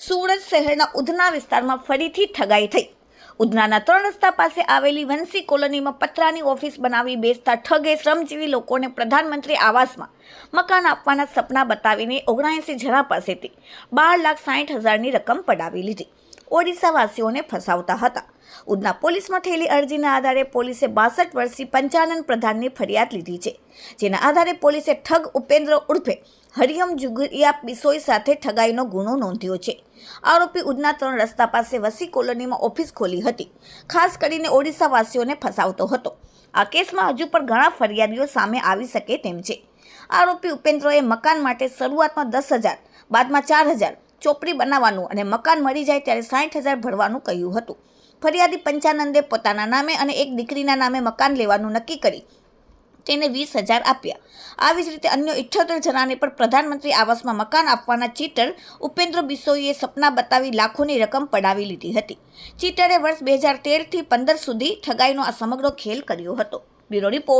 સુરત શહેરના ઉધના વિસ્તારમાં ફરીથી ઠગાઈ થઈ. ઉધનાના ત્રણ રસ્તા પાસે આવેલી વંશી કોલોનીમાં પતરાની ઓફિસ બનાવી બેસતા ઠગે શ્રમજીવી લોકોને પ્રધાનમંત્રી આવાસમાં મકાન આપવાના સપના બતાવીને ઓગણએંસી જણા પાસેથી બાર લાખ સાઠ હજારની રકમ પડાવી લીધી. ઓડિશાવાસીઓને ફસાવતા હતા. ઉધના પોલીસમાં થયેલી અરજીના આધારે પોલીસે બાસઠ વર્ષથી પંચાનન પ્રધાનની ફરિયાદ લીધી છે. જેના આધારે પોલીસે ઠગ ઉપેન્દ્ર ઉર્ફે હરિયમ જુગરિયા બિસોઈ સાથે ઠગાઈનો ગુનો નોંધ્યો છે. આરોપી ઉધના ત્રણ રસ્તા પાસે વસી કોલોનીમાં ઓફિસ ખોલી હતી. ખાસ કરીને ઓડિશાવાસીઓને ફસાવતો હતો. આ કેસમાં હજુ પણ ઘણા ફરિયાદીઓ સામે આવી શકે તેમ છે. આરોપી ઉપેન્દ્રએ મકાન માટે શરૂઆતમાં દસ હજાર, બાદમાં ચાર હજાર ચોપડી બનાવવાનું અને મકાન મળી જાય ત્યારે સાઠ હજાર ભરવાનું કહ્યું હતું. ફરિયાદી પંચાનંદે પોતાના નામે અને એક દીકરીના નામે મકાન લેવાનું નક્કી કરી તેને વીસ હજાર આપ્યા. આવી જ રીતે અન્ય ઇઠ્યોતેર જણાને પણ પ્રધાનમંત્રી આવાસમાં મકાન આપવાના ચીટર ઉપેન્દ્ર બિસોઈએ સપના બતાવી લાખોની રકમ પડાવી લીધી હતી. ચીટરે વર્ષ બે હજાર તેરથી પંદર સુધી ઠગાઈનો આ સમગ્ર ખેલ કર્યો હતો. Bureau report.